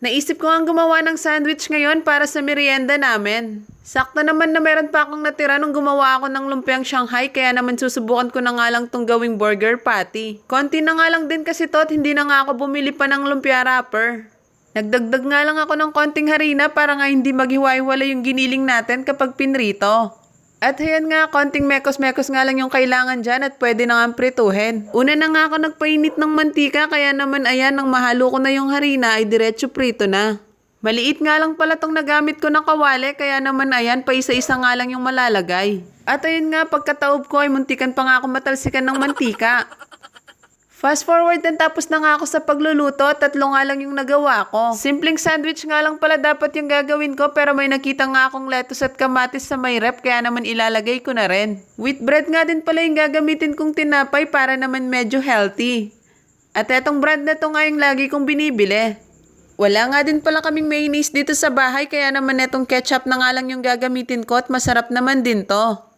Naisip ko ang gumawa ng sandwich ngayon para sa merienda namin. Sakto naman na meron pa akong natira nung gumawa ako ng lumpiang Shanghai kaya naman susubukan ko na nga lang tong gawing burger patty. Konti na nga lang din kasi to at hindi na nga ako bumili pa ng lumpia wrapper. Nagdagdag nga lang ako ng konting harina para nga hindi maghiwa-hiwala yung giniling natin kapag pinrito. At ayan nga, konting mekos-mekos nga lang yung kailangan dyan at pwede na nga prituhin. Una na nga ako nagpainit ng mantika kaya naman ayan, nang mahalo ko na yung harina ay diretso prito na. Maliit nga lang pala tong nagamit ko na kawali kaya naman ayan, pa isa-isa nga lang yung malalagay. At ayun nga, pagkataob ko ay muntikan pa nga ako matalsikan ng mantika. Fast forward din tapos na nga ako sa pagluluto, tatlo nga lang yung nagawa ko. Simpleng sandwich nga lang pala dapat yung gagawin ko pero may nakita nga akong lettuce at kamatis sa may rep kaya naman ilalagay ko na rin. Wheat bread nga din pala yung gagamitin kong tinapay para naman medyo healthy. At etong brand na to nga yung lagi kong binibili. Wala nga din pala kaming mayonnaise dito sa bahay kaya naman etong ketchup na nga lang yung gagamitin ko at masarap naman din to.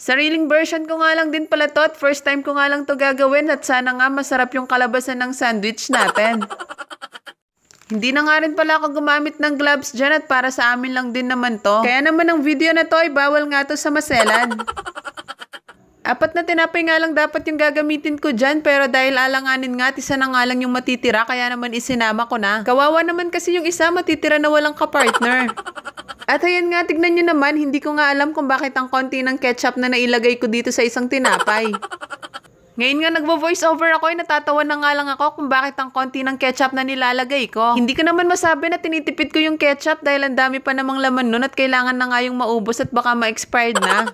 Sariling version ko nga lang din pala to at first time ko nga lang to gagawin at sana nga masarap yung kalabasan ng sandwich natin. Hindi na nga rin pala ako gumamit ng gloves dyan at para sa amin lang din naman to. Kaya naman ang video na to ay bawal nga to sa maselan. Apat na tinapay nga lang dapat yung gagamitin ko dyan pero dahil alanganin nga at isa na nga lang yung matitira kaya naman isinama ko na. Kawawa naman kasi yung isa matitira na walang kapartner. At ayan nga, tignan nyo naman, hindi ko nga alam kung bakit ang konti ng ketchup na nailagay ko dito sa isang tinapay. Ngayon nga nagvo-voice over ako ay natatawa na nga lang ako kung bakit ang konti ng ketchup na nilalagay ko. Hindi ko naman masabi na tinitipid ko yung ketchup dahil ang dami pa namang laman nun at kailangan na nga yung maubos at baka ma-expired na.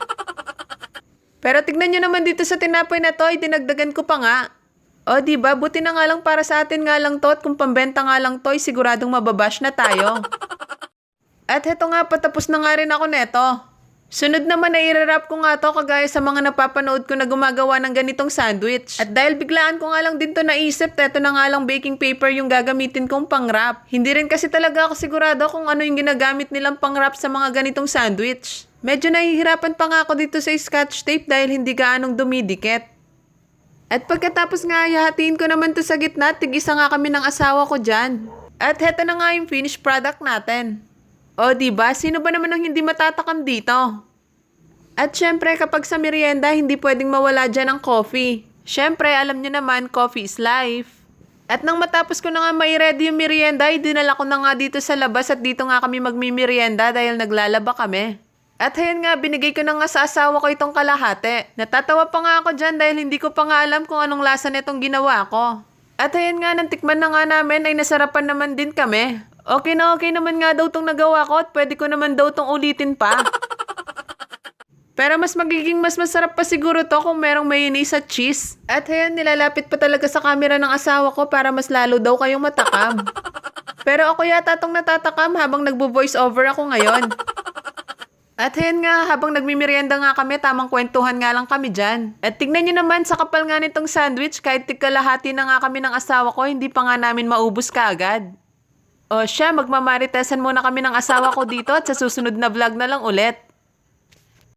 Pero tignan nyo naman dito sa tinapay na to, ay dinagdagan ko pa nga. O, di ba? Buti na nga lang para sa atin nga lang to at kung pambenta nga lang to, ay siguradong mababash na tayo. At heto nga, patapos na nga rin ako neto. Sunod naman na i-wrap ko nga to kagaya sa mga napapanood ko na gumagawa ng ganitong sandwich. At dahil biglaan ko nga lang din to naisip, eto na nga lang baking paper yung gagamitin kong pang-wrap. Hindi rin kasi talaga ako sigurado kung ano yung ginagamit nilang pang-wrap sa mga ganitong sandwich. Medyo nahihirapan pa nga ako dito sa scotch tape dahil hindi gaanong dumidikit. At pagkatapos nga, hahatiin ko naman to sa gitna, tig-isa nga kami ng asawa ko dyan. At heto na nga yung finished product natin. O, di ba? Sino ba naman ang hindi matatakam dito? At syempre, kapag sa merienda, hindi pwedeng mawala dyan ang coffee. Syempre, alam nyo naman, coffee is life. At nang matapos ko na nga may ready yung merienda, dinala ko na nga dito sa labas at dito nga kami magmimerienda dahil naglalaba kami. At ayun nga, binigay ko na nga sa asawa ko itong kalahati. Natatawa pa nga ako dyan dahil hindi ko pa nga alam kung anong lasa nitong ginawa ko. At ayun nga, nantikman na nga namin ay nasarapan naman din kami. Okay na okay naman nga daw tong nagawa ko at pwede ko naman daw tong ulitin pa. Pero mas magiging mas masarap pa siguro to kung merong mayonnaise at cheese. At ayan, nilalapit pa talaga sa camera ng asawa ko para mas lalo daw kayong matakam. Pero ako yata tong natatakam habang nagbo-voice over ako ngayon. At ayan nga, habang nagmimerienda nga kami, tamang kwentuhan nga lang kami dyan. At tignan nyo naman, sa kapal nga nitong sandwich, kahit tigkalahati na nga kami ng asawa ko, hindi pa nga namin maubos kaagad. O siya, magmamaritesan muna kami ng asawa ko dito at sa susunod na vlog na lang ulit.